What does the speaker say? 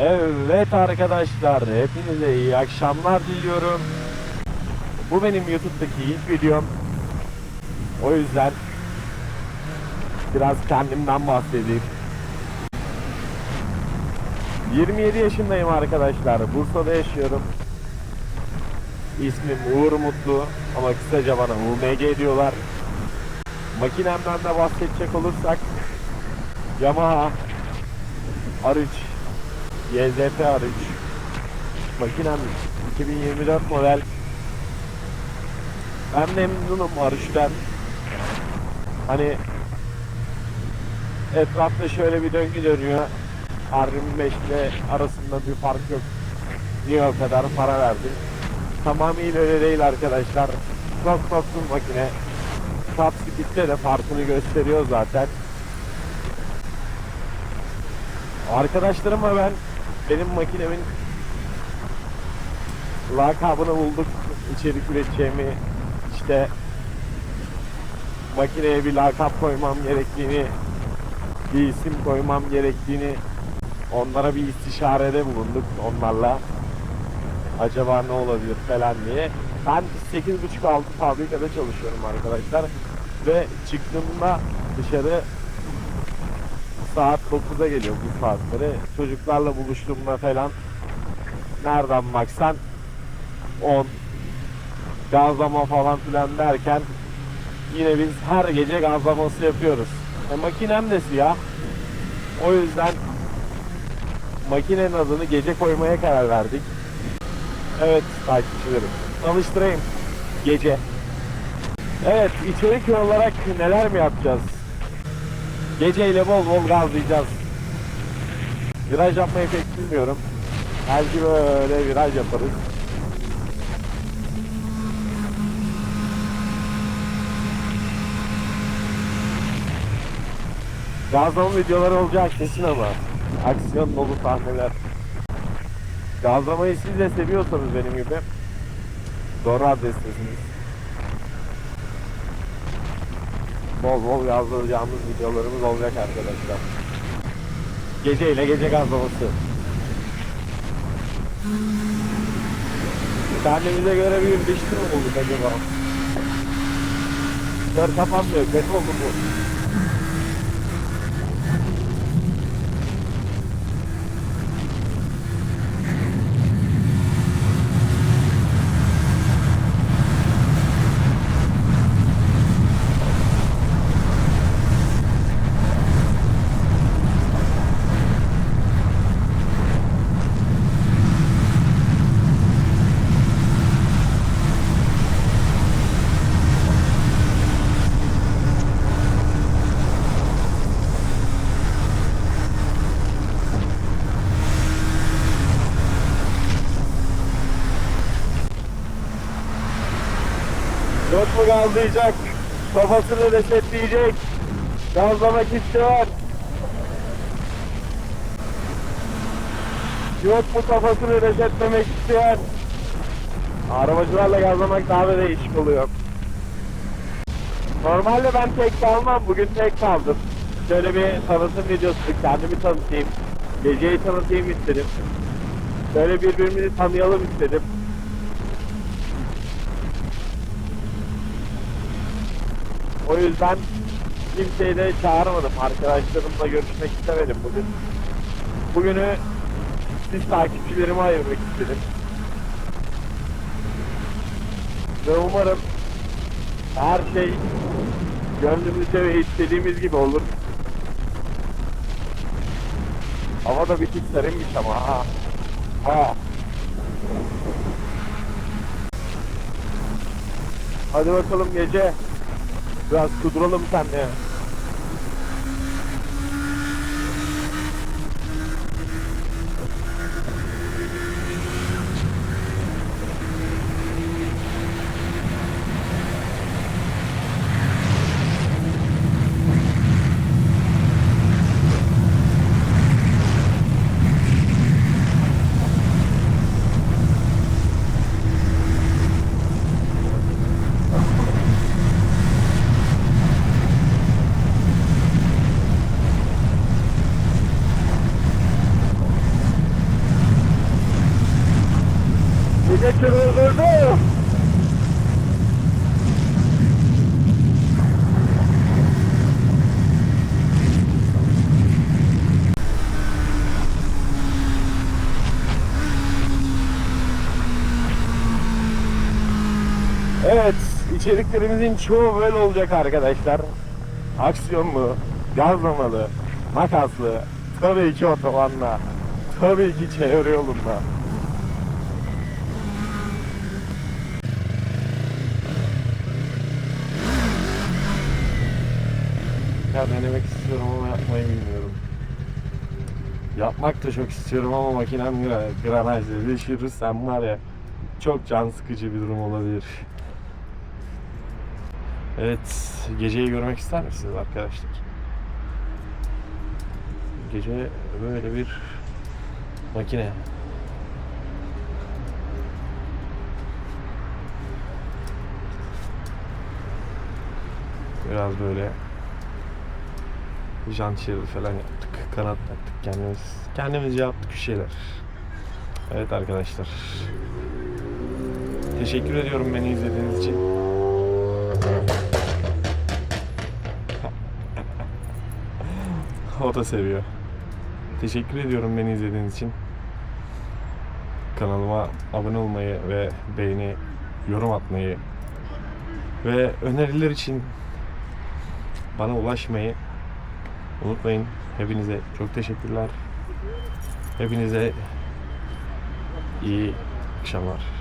Evet arkadaşlar hepinize iyi akşamlar diliyorum. Bu benim YouTube'daki ilk videom. O yüzden biraz kendimden bahsedeyim. 27 yaşındayım arkadaşlar. Bursa'da yaşıyorum. İsmim Uğur Mutlu ama kısaca bana UMG diyorlar. Makinemden de bahsedecek olursak Yamaha R3 YZF R3 Makinem 2024 model. Ben memnunum R3'ten Hani Etrafta şöyle bir döngü dönüyor. R25 ile arasında bir fark yok. Niye o kadar para verdim Tamamıyla öyle değil arkadaşlar. Çok soktum makine. Top Speed'de de farkını gösteriyor zaten. Arkadaşlarım ve ben benim makinemin lakabını bulduk. İçerik üreteceğimi işte makineye bir lakap koymam gerektiğini bir isim koymam gerektiğini onlara bir istişarede bulunduk onlarla. Acaba ne olabilir falan diye. Ben 8.30-6 fabrikada çalışıyorum arkadaşlar. Ve çıktığımda dışarı saat 9'a geliyor bu saatleri. Çocuklarla buluştuğumda falan nereden baksan 10 gazlama falan filan derken yine biz her gece gazlaması yapıyoruz. E, makinem de siyah. O yüzden makinenin adını gece koymaya karar verdik. Evet takipçilerim. Tanıştırayım. Gece. Evet içerik olarak neler mi yapacağız? Geceyle bol bol gazlayacağız. Viraj yapmayı pek bilmiyorum. Belki böyle viraj yaparız. Gazlama videoları olacak kesin ama. Aksiyon dolu sahneler. Gazlamayı siz de seviyorsanız benim gibi doğru adrestesiniz. Bol bol gazlayacağımız videolarımız olacak arkadaşlar. Gece ile gece gazlaması. Kendimize göre bir ilişki mi bulduk acaba? Dört kapanmıyor. Kötü oldu bu. Gazlayacak? Kafasını resetleyecek. Gazlamak istiyor. Yok mu kafasını resetlemek isteyen? Arabacılarla gazlamak daha da değişik oluyor. Normalde ben tek kalmam. Bugün tek kaldım. Şöyle bir tanıtım videosu, kendimi tanıtayım. Geceyi tanıtayım istedim. Böyle birbirimizi tanıyalım istedim. O yüzden kimseyi de çağırmadım. Arkadaşlarımla görüşmek istemedim bugün. Bugünü siz takipçilerime ayırmak istedim. Ve umarım her şey gönlümüzce ve istediğimiz gibi olur. Hava da bir tık serinmiş ama ha. Ha. Hadi bakalım gece. Biraz kuduralım seninle. Yine Evet, içeriklerimizin çoğu böyle olacak arkadaşlar. Aksiyonlu, gazlamalı, makaslı, tabii ki otobanla, tabii ki çevre yolunda. Ya denemek istiyorum ama yapmayı bilmiyorum. Yapmak da çok istiyorum ama makinem gra- granajla düşürürsem var ya çok can sıkıcı bir durum olabilir. Evet, geceyi görmek ister misiniz arkadaşlar? Gece böyle bir makine. Biraz böyle jant şeridi falan yaptık. Kanat taktık kendimiz. Kendimizce yaptık bir şeyler. Evet arkadaşlar. Teşekkür ediyorum beni izlediğiniz için. o da seviyor. Teşekkür ediyorum beni izlediğiniz için. Kanalıma abone olmayı ve beğeni, yorum atmayı ve öneriler için bana ulaşmayı unutmayın. Hepinize çok teşekkürler. Hepinize iyi akşamlar.